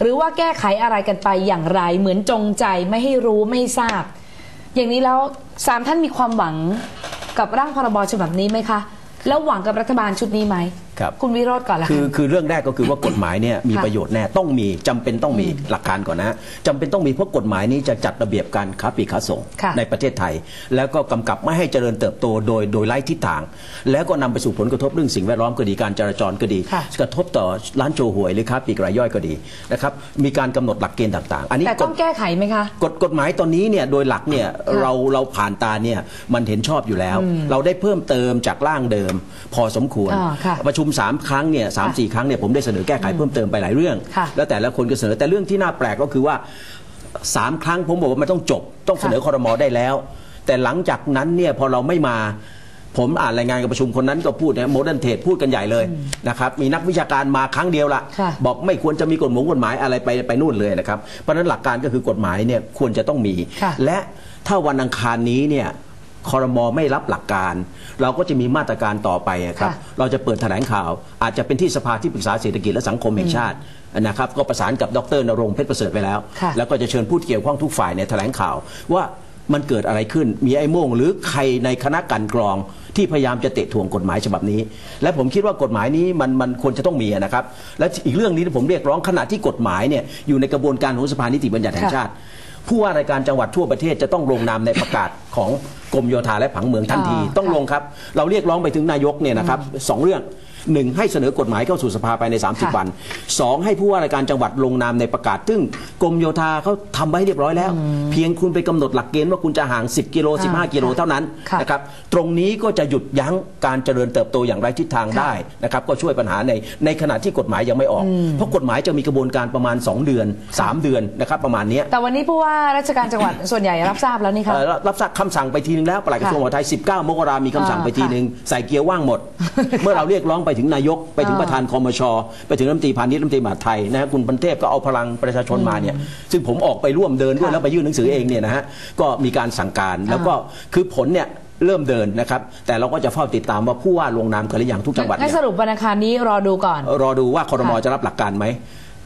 หรือว่าแก้ไขอะไรกันไปอย่างไร เหมือนจงใจไม่ให้รู้ไม่ให้ทราบ อย่างนี้แล้วสามท่านมีความหวังกับร่างพรบฉบับนี้ไหมคะ แล้วหวังกับรัฐบาลชุดนี้ไหม ครับคุณวิโรธก่อนละคือค่ะคือเรื่องแรกก็คือว่ากฎหมายเนี่ยมีค่ะประโยชน์แน่ต้องมีจำเป็นต้องมีหลักการก่อนนะจำเป็นต้องมีเพราะกฎหมายนี้จะจัดระเบียบการค้าปลีกค้าส่งค่ะในประเทศไทย แล้วก็กำกับไม่ให้เจริญเติบโตโดยโดยไร้ทิศทาง แล้วก็นำไปสู่ผลกระทบเรื่องสิ่งแวดล้อมก็ดีการจราจรก็ดีค่ะกระทบต่อร้านโชห่วยหรือค้าปลีกรายย่อยก็ดีนะครับมีการกำหนดหลักเกณฑ์ต่างๆ อันนี้แต่กต้ฎองแก้ไขไหมคะกฎกฎหมายตอนนี้เนี่ยโดยหลักเนี่ยค่ะเราเราผ่านตาเนี่ยมันเห็นชอบอยู่แล้ว เราได้เพิ่มเติมจากร่างเดิม พอสมควรอ่าค่ะประชุม3ครั้งเนี่ยสามสี่ครั้งเนี่ยผมได้เสนอแก้ไขเพิ่มเติมไปหลายเรื่อง ค่ะ แล้วแต่ละคนก็เสนอแต่เรื่องที่น่าแปลกก็คือว่าสามครั้งผมบอกว่ามันต้องจบ ต้องเสนอค่ะคอรมอได้แล้ว แต่หลังจากนั้นเนี่ยพอเราไม่มา ผมอ่านรายงานกับประชุมคนนั้นก็พูดนะโมเดิร์นเทรดพูดกันใหญ่เลยนะครับมีนักวิชาการมาครั้งเดียวละค่ะ บอกไม่ควรจะมีกฎหมงกฎหมายอะไรไปไปนู่นเลยนะครับเพราะฉะนั้นหลักการก็คือกฎหมายเนี่ยควรจะต้องมี ค่ะ และถ้าวันอังคารนี้เนี่ย คอรมอไม่รับหลักการ เราก็จะมีมาตรการต่อไปอะครับค่ะเราจะเปิดแถลงข่าว อาจจะเป็นที่สภาที่ปรึกษาเศรษฐกิจและสังคมแห่งชาตินะครับก็ประสานกับดรนรงค์เพชรประเสริฐไปแล้วค่ะแล้วก็จะเชิญผู้ที่เกี่ยวข้องทุกฝ่ายเนี่ยแถลงข่าวว่ามันเกิดอะไรขึ้น มีไอ้โม่งหรือใครในคณะกลันกรองที่พยายามจะเตะถ่วงกฎหมายฉบับนี้ และผมคิดว่ากฎหมายนี้มันมันควรจะต้องมีนะครับ และอีกเรื่องนี้ที่ผมเรียกร้องขณะที่กฎหมายเนี่ยอยู่ในกระบวนการของสภานิติบัญญัติแห่งชาติ ผู้ว่ารายการจังหวัดทั่วประเทศจะต้องลงนามในประกาศของกรมโยธาและผังเมืองทันทีอ่าต้องลงครับ เราเรียกร้องไปถึงนายกเนี่ยนะครับสองเรื่อง หนึ่งให้เสนอกฎหมายเข้าสู่สภาภายในค่ะ30 วันสองให้ผู้ว่ารายการจังหวัดลงนามในประกาศ ซึ่งกรมโยธาเขาทำไว้เรียบร้อยแล้ว เพียงคุณไปกำหนดหลักเกณฑ์ว่าคุณจะห่าง 10 กิโลอ่า15 กิโลค่ะเท่านั้นค่ะนะครับตรงนี้ก็จะหยุดยั้งการเจริญเติบโตอย่างไรทิศทางค่ะได้นะครับก็ช่วยปัญหาในในขณะที่กฎหมายยังไม่ออก เพราะกฎหมายจะมีกระบวนการประมาณ 2 เดือน 3 เดือนนะครับประมาณเนี้ยแต่วันนี้ผู้ว่าราชการจังหวัดส่วนใหญ่รับทราบแล้วนี่ค่ะเอ่อรับรับทราบคำสั่งไปทีนึงแล้วปลัดกระทรวงมหาดไทย 19 มกรามีคำสั่งอ่าไปทีนึงใส่เกียร์ว่างหมด เมื่อเราเรียกร้องไปถึงนายกไปถึงอ่าประธานคอมช ไปถึงรัฐมนตรีพาณิชย์รัฐมนตรีมหาดไทยนะฮะคุณพันเทพก็เอาพลังประชาชนมาเนี่ยซึ่งผมออกไปร่วมเดินด้วยค่ะแล้วไปยื่นหนังสือเองเนี่ยนะฮะก็มีการสั่งการแล้วก็คือผลเนี่ยเริ่มเดินนะครับ แต่เราก็จะเฝ้าติดตามว่าผู้ว่าลงนามกันหรือยังทุกจังหวัดงั้นเนี่ยสรุปวันอังคารนี้รอดูก่อน รอดูว่าคอรมอค่ะจะรับหลักการไหม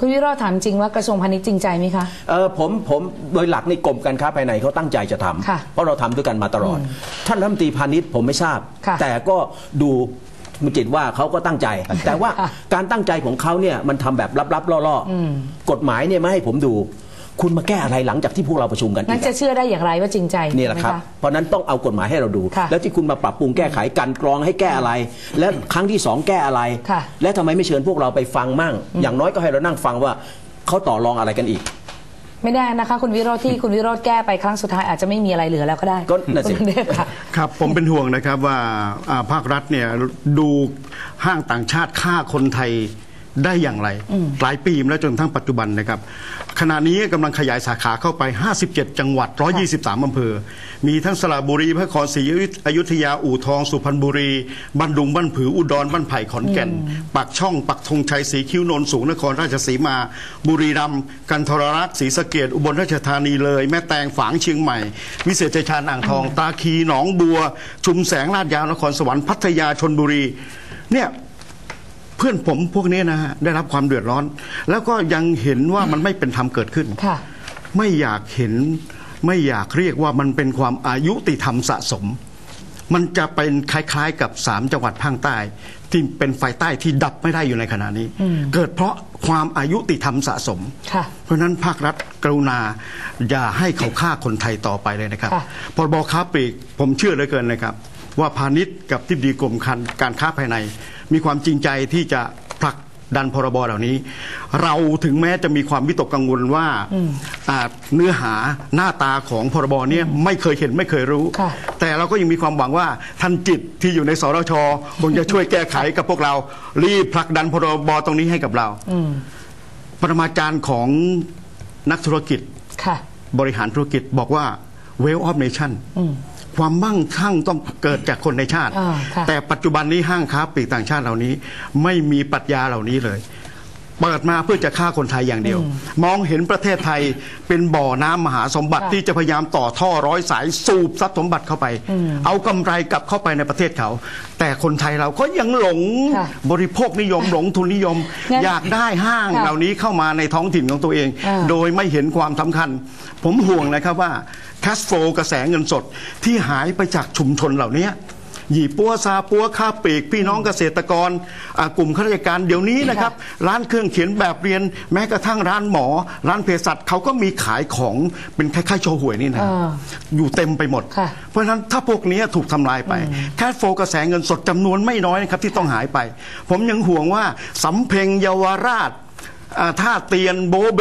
คุณวิโรธถามจริงว่ากระทรวงพาณิชย์จริงใจไหมคะเออผมผมโดยหลักในกรมการค้าภายในเขาตั้งใจจะทำค่ะเพราะเราทำด้วยกันมาตลอด ท่านรัฐมนตรีพาณิชย์ผมไม่ทราบค่ะแต่ก็ดู มันจิตว่าเขาก็ตั้งใจ แต่ว่าค่ะการตั้งใจของเขาเนี่ยมันทำแบบลับๆล่อๆกฎหมายเนี่ยไม่ให้ผมดู คุณมาแก้อะไรหลังจากที่พวกเราประชุมกันงั้นอีกจะอะเชื่อได้อย่างไรว่าจริงใจนี่แหละครับใช่ไมเพราะฉะนั้นต้องเอากฎหมายให้เราดูค่ะแล้วที่คุณมาปรับปรุงแก้ไขกันกรองให้แก้อะไร และครั้งที่สองแก้อะไรค่ะและทำไมไม่เชิญพวกเราไปฟังมั่ง อย่างน้อยก็ให้เรานั่งฟังว่าเขาต่อรองอะไรกันอีก ไม่แน่นะคะ คุณวิโรธที่คุณวิโรธแก้ไปครั้งสุดท้ายอาจจะไม่มีอะไรเหลือแล้วก็ได้ก็น่ะสิ คุณเทพค่ะ ครับผมเป็นห่วงนะครับว่าอ่าภาครัฐเนี่ยดูห้างต่างชาติฆ่าคนไทย ได้อย่างไร หลายปีมาแล้วจนทั้งปัจจุบันนะครับ ขณะนี้กำลังขยายสาขาเข้าไป 57 จังหวัด 123อำเภอ มีทั้งสระบุรีพระนครศรีอยุธยาอู่ทอง สุพรรณบุรีบ้านดุงบ้านผืออุดรบ้านไผ่ขอนแก่นปักช่อง ปักธงชัยสีคิ้วโนนสูงนครราชสีมา บุรีรัมย์กันทรรักษ์ศรีสะเกดอุบลราชธานีเลย แม่แตงฝางเชียงใหม่ วิเศษชัยชาญอ่างทอง ตาคีหนองบัว ชุมแสงลาดยาวนครสวรรค์พัทยาชนบุรีเนี่ย เพื่อนผมพวกนี้นะฮะได้รับความเดือดร้อน แล้วก็ยังเห็นว่ามันไม่เป็นธรรมเกิดขึ้นค่ะไม่อยากเห็นไม่อยากเรียกว่ามันเป็นความอายุติธรรมสะสม มันจะเป็นคล้ายๆกับสามจังหวัดภาคใต้ ที่เป็นไฟใต้ที่ดับไม่ได้อยู่ในขณะนี้ เกิดเพราะความอายุติธรรมสะสมค่ะเพราะฉะนั้นภาครัฐกรุณาอย่าให้เขาฆ่าคนไทยต่อไปเลยนะครับค่ะพรบค้าปลีกผมเชื่อเหลือเกินนะครับ ว่าพาณิชย์กับที่ดีกรมการค้าภายใน มีความจริงใจที่จะผลักดันพรบเหล่านี้ เราถึงแม้จะมีความวิตกกังวลว่าอ่าเนื้อหาหน้าตาของพรบเนี้ไม่เคยเห็นไม่เคยรู้ค่ะแต่เราก็ยังมีความหวังว่าท่านจิตที่อยู่ในสรชคงจะช่วยแก้ไขกับพวกเรา รีบผลักดันพรบตรงนี้ให้กับเราปรมาจารย์ของนักธุรกิจค่ะบริหารธุรกิจบอกว่า wealth of nation ความมั่งคั่งต้องเกิดจากคนในชาติอ่าค่ะแต่ปัจจุบันนี้ห้างค้าปลีกต่างชาติเหล่านี้ ไม่มีปรัชญาเหล่านี้เลย เปิดมาเพื่อจะฆ่าคนไทยอย่างเดียว มองเห็นประเทศไทยเป็นบ่อน้ำมหาสมบัติค่ะที่จะพยายามต่อท่อร้อยสายสูบทรัพย์สมบัติเข้าไป เอากำไรกลับเข้าไปในประเทศเขา แต่คนไทยเราก็ยังหลงค่ะบริโภคนิยมหลงทุนนิยมงั้นอยากได้ห้างค่ะเหล่านี้เข้ามาในท้องถิ่นของตัวเองอ่าโดยไม่เห็นความสำคัญ ผมห่วงนะครับว่า cash flow กระแสเงินสดที่หายไปจากชุมชนเหล่านี้ หยีปัวซาปัวค้าปลีก พี่น้องเกษตรกรอ่ากลุ่มข้าราชการเดี๋ยวนี้นะครับ ร้านเครื่องเขียนแบบเรียนแม้กระทั่งร้านหมอ ร้านเภสัชเขาก็มีขายของเป็นคล้ายๆโชว์หวยนี่นะอ่าอยู่เต็มไปหมด ค่ะ เพราะฉะนั้นถ้าพวกนี้ถูกทำลายไป แคชโฟกระแสเงินสดจำนวนไม่น้อยนะครับที่ต้องหายไป ผมยังห่วงว่าสำเพ็งเยาวราชอ่าท่าเตียนโบเบ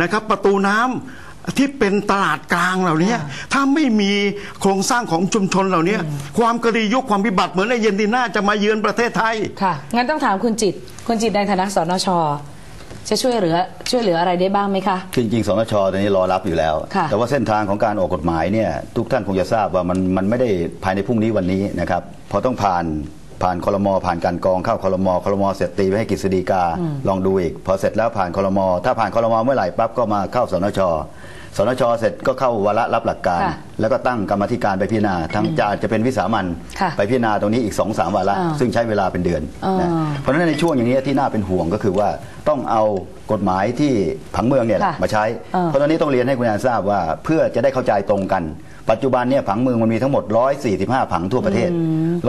นะครับประตูน้ำ ที่เป็นตลาดกลางเหล่านี้ถ้าไม่มีโครงสร้างของชุมชนเหล่านี้ความกระดียุคความวิบัติเหมือนในเยนติน่าจะมาเยือนประเทศไทยค่ะงั้นต้องถามคุณจิต คุณจิตในฐานะสนชจะช่วยเหลือช่วยเหลืออะไรได้บ้างไหมคะคือจริงๆสนชตอนนี้รอรับอยู่แล้วค่ะแต่ว่าเส้นทางของการออกกฎหมายเนี่ยทุกท่านคงจะทราบว่ามันมันไม่ได้ภายในพรุ่งนี้วันนี้นะครับเพอต้องผ่าน ผ่านคลมผ่านการกองเข้าคลมคลมเสร็จตีไปให้กฤษฎีกาลองดูอีก พอเสร็จแล้วผ่านคลมถ้าผ่านคลมเมื่อไหร่ปั๊บก็มาเข้าสนชสนชเสร็จก็เข้าวาระรับหลักการ ค่ะแล้วก็ตั้งกรรมาธิการไปพิจารณาทั้งจะอาจจะเป็นวิสามันค่ะไปพิจารณาตรงนี้อีก2อสามวาระอ่าซึ่งใช้เวลาเป็นเดือนนะอ่าเพราะฉะนั้นในช่วงอย่างนี้ที่น่าเป็นห่วงก็คือว่าต้องเอากฎหมายที่ผังเมืองเนี่ยค่ะมาใช้อ่าเพราะตอนนี้ต้องเรียนให้คุณแอนทราบว่าเพื่อจะได้เข้าใจตรงกัน ปัจจุบันเนี่ยผังเมืองมันมีทั้งหมด 145 ผังทั่วประเทศ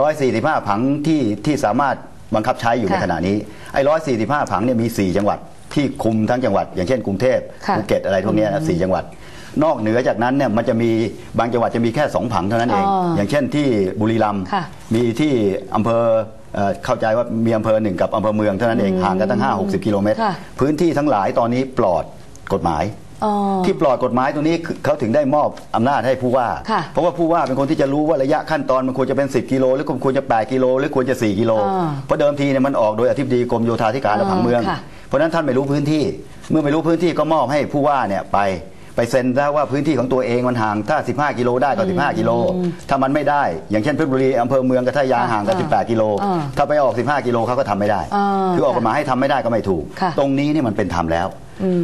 145 ผังที่ที่สามารถบังคับใช้อยู่ในค่ะ ขณะนี้ไอ้145 ผังเนี่ยมี 4 จังหวัด ที่คุมทั้งจังหวัด อย่างเช่นกรุงเทพค่ะภูเก็ตอะไรพวกเนี้ยนะสี่จังหวัด นอกเหนือจากนั้นเนี่ยมันจะมีบางจังหวัดจะมีแค่2ผังเท่านั้นเองอ๋ออย่างเช่นที่บุรีรัมย์ค่ะมีที่อำเภอเอ่อเข้าใจว่ามีอำเภอหนึ่งกับอำเภอเมืองเท่านั้นเองห่างกันตั้ง 5 60 กิโลเมตรค่ะพื้นที่ทั้งหลายตอนนี้ปลอดกฎหมายอ๋อที่ปลอดกฎหมายตรงนี้คือเขาถึงได้มอบอำนาจให้ผู้ว่าค่ะเพราะว่าผู้ว่าเป็นคนที่จะรู้ว่าระยะขั้นตอนมันควรจะเป็น 10 กิโลหรือควรจะ 8 กิโลหรือควรจะ 4 กิโลอ่าเพราะเดิมทีเนี่ยมันออกโดยอธิบดีกรมโยธาธิการและผังเมืองค่ะ เพราะฉะนั้นท่านไม่รู้พื้นที่ เมื่อไม่รู้พื้นที่ก็มอบให้ผู้ว่าเนี่ยไปไปเซ็นซะว่าพื้นที่ของตัวเองมันห่างถ้า 15 กิโลได้ก็ 15 กิโล ถ้ามันไม่ได้ อย่างเช่นเพชรบุรีอำเภอเมืองกับท่ายางห่างกันอ่า18 กิโลอ่าถ้าไปออก 15 กิโลเขาก็ทำไม่ได้อ่าคือออกกฎหมายให้ทำไม่ได้ก็ไม่ถูกค่ะตรงนี้เนี่ยมันเป็นธรรมแล้ว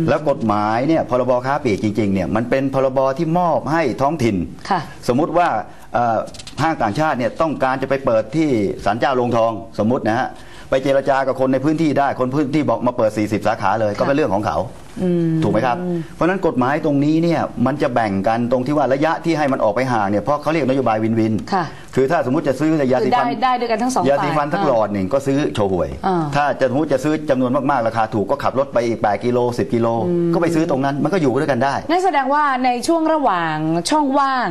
แล้วกฎหมายเนี่ยพรบค้าปลีกจริงๆเนี่ยมันเป็นพรบที่มอบให้ท้องถิ่นค่ะสมมุติว่าเอ่อห้างต่างชาติเนี่ยต้องการจะไปเปิดที่ศาลเจ้าลงทองสมมุตินะฮะไป เจรจากับคนในพื้นที่ได้คนพื้นที่บอกมาเปิด 40 สาขาเลยก็เป็นเรื่องของเขาถูกไหมครับ เพราะฉะนั้นกฎหมายตรงนี้เนี่ยมันจะแบ่งกันตรงที่ว่าระยะที่ให้มันออกไปห่างเนี่ยเพราะเขาเรียกนโยบายวินวินค่ะคือถ้าสมมติจะซื้อยาสีฟันคือได้ได้ด้วยกันทั้งสองยาสีฟันฝ่ายสักหลอดหนึ่งก็ซื้อโชว์หวยอ่าถ้าจะสมมติจะซื้อจำนวนมากๆราคาถูกก็ขับรถไปอีก8กิโล10กิโลก็ไปซื้อตรงนั้นมันก็อยู่ด้วยกันได้นั่นแสดงว่าในช่วงระหว่างช่องว่าง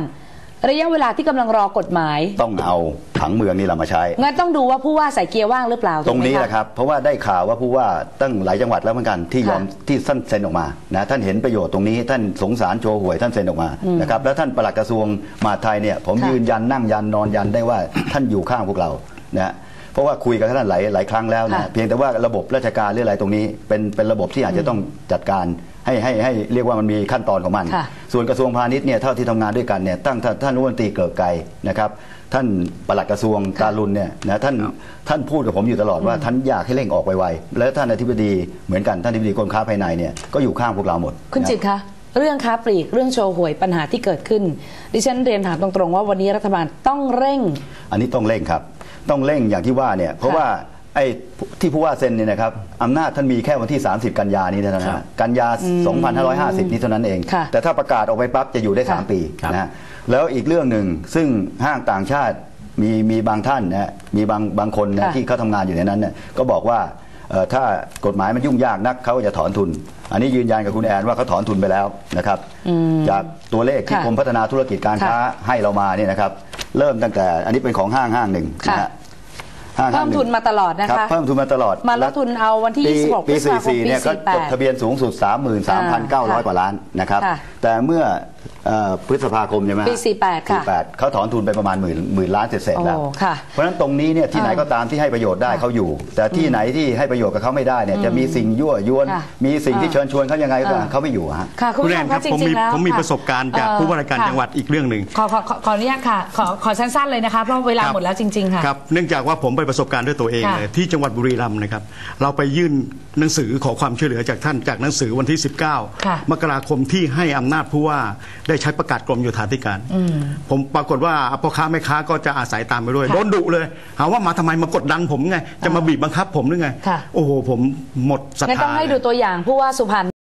ระยะเวลาที่กำลังรอกฎหมาย ต้องเอาผังเมืองนี่แหละมาใช้ งั้นต้องดูว่าผู้ว่าใส่เกียร์ว่างหรือเปล่าตรงนี้ถูกแหไหมละครับ เพราะว่าได้ข่าวว่าผู้ว่าตั้งหลายจังหวัดแล้วเหมือนกันที่ยอมค่ะที่ท่านเซ็นออกมานะท่านเห็นประโยชน์ตรงนี้ท่านสงสารโชว์หวยท่านเซ็นออกมานะครับแล้วท่านปลัดกระทรวงมหาดไทยเนี่ยผมค่ะยืนยันนั่งยันนอนยันได้ว่าท่านอยู่ข้างพวกเรานะเพราะว่าคุยกับท่านหลายหลายครั้งแล้วนะค่ะเพียงแต่ว่าระบบราชการหรืออะไรตรงนี้ เป็นเป็นระบบที่อาจจะต้องจัดการ ให้ให้ให้เรียกว่ามันมีขั้นตอนของมันค่ะส่วนกระทรวงพาณิชย์เนี่ยเท่าที่ทำงานด้วยกันเนี่ยตั้งท่านท่านรัฐมนตรีเกิดไกรนะครับ ท่านปลัดกระทรวงการุณเนี่ยนะท่านท่านพูดกับผมอยู่ตลอดว่าท่านอยากให้เร่งออกไวๆและท่านอธิบดีเหมือนกันท่านอธิบดีกรมค้าภายในเนี่ยก็อยู่ข้างพวกเราหมดคุณนะจิตคะเรื่องค้าปลีกเรื่องโชว์หวยปัญหาที่เกิดขึ้น ดิฉันเรียนถามตรงๆว่าวันนี้รัฐบาลต้องเร่ง อันนี้ต้องเร่งครับ ต้องเร่งอย่างที่ว่าเนี่ยเพราะว่า ไอ้ที่ผู้ว่าเซ็นเนี่ยนะครับอำนาจท่านมีแค่วันที่ 30 กันยานี้เท่านั้นครันะบกันยา 2550 นี้เท่านั้นเอง ค่ะแต่ถ้าประกาศออกไปปั๊บจะอยู่ได้ค่ะ3ปีครับ นะฮะแล้วอีกเรื่องหนึ่งซึ่งห้างต่างชาติมีมีบางท่านนะฮะมีบางบางคนนะค่ะ ที่เขาทำงานอยู่ในนั้นเนี่ยก็บอกว่าเอ่อถ้ากฎหมายมันยุ่งยากนักเขาก็จะถอนทุน อันนี้ยืนยันกับคุณแอนว่าเขาถอนทุนไปแล้วนะครับจากตัวเลขที่ค่ะกรมพัฒนาธุรกิจการค้าค่ะให้เรามาเนี่ยนะครับเริ่มตั้งแต่อันนี้เป็นของห้างห้างหนึ่งค่ะนะฮะ ห้างห้าเพิ่งมหงทุนมาตลอดนะรับคะ เพิ่มทุนมาตลอดมาลดทุนเอาวันที่ปี26ปีพฤษภาคม44เนี่ยปีก็จด48 ทะเบียนสูงสุดค่ะ33,900 กว่าล้านนะครับ ค่ะแต่เมื่อ เอ่อพฤษภาคมใช่ไหมฮะปี48ค่ะ48เขาถอนทุนไปประมาณหมื่นหมื่นล้านเศษๆแล้ว โอ้ค่ะ เพราะฉะนั้นตรงนี้เนี่ยที่ไหนอ่าก็ตามที่ให้ประโยชน์ได้เขาอยู่ แต่ที่ไหนที่ให้ประโยชน์กับเขาไม่ได้เนี่ยจะมีสิ่งยั่วยวน ค่ะมีสิ่งที่อ่าเชิญชวนเขายังไงก็อ่าเขาไม่อยู่อะฮะ ค่ะคุณคุณผู้แอชมนคคะรับจผมริมีงๆแล้วผมมีค่ประสบการณ์จากเอ่อผู้ว่าราชการค่ะจังหวัดอีกเรื่องหนึ่ง ขอขอขอขออนุญาตค่ะ ขอขอสั้นๆเลยนะคะ เพราะเวลาครับหมดแล้วจริง ๆ ค่ะ ครับเนื่องจากว่าผมไปประสบการณ์ด้วยตัวเองค่ะเลยที่จังหวัดบุรีรัมย์นะครับ เราไปยื่นหนังสือขอความช่วยเหลือจากท่านจากหนังสือวันที่ ค่ะ19 มกราคมที่ให้อำนาจผู้ว่าได้ใช้ประกาศกรมโยธาธิการ ผมปรากฏว่าพ่อค้าแม่ค้าก็จะอาศัยตามไปด้วยค่ะโดนดุเลยหาว่ามาทำไมมากดดันผมไง จะมาบีบบังคับผมหรือไงค่ะโอ้โห ผมหมดศรัทงั้นธาต้องให้เลยดูตัวอย่างผู้ว่าสุพรรณ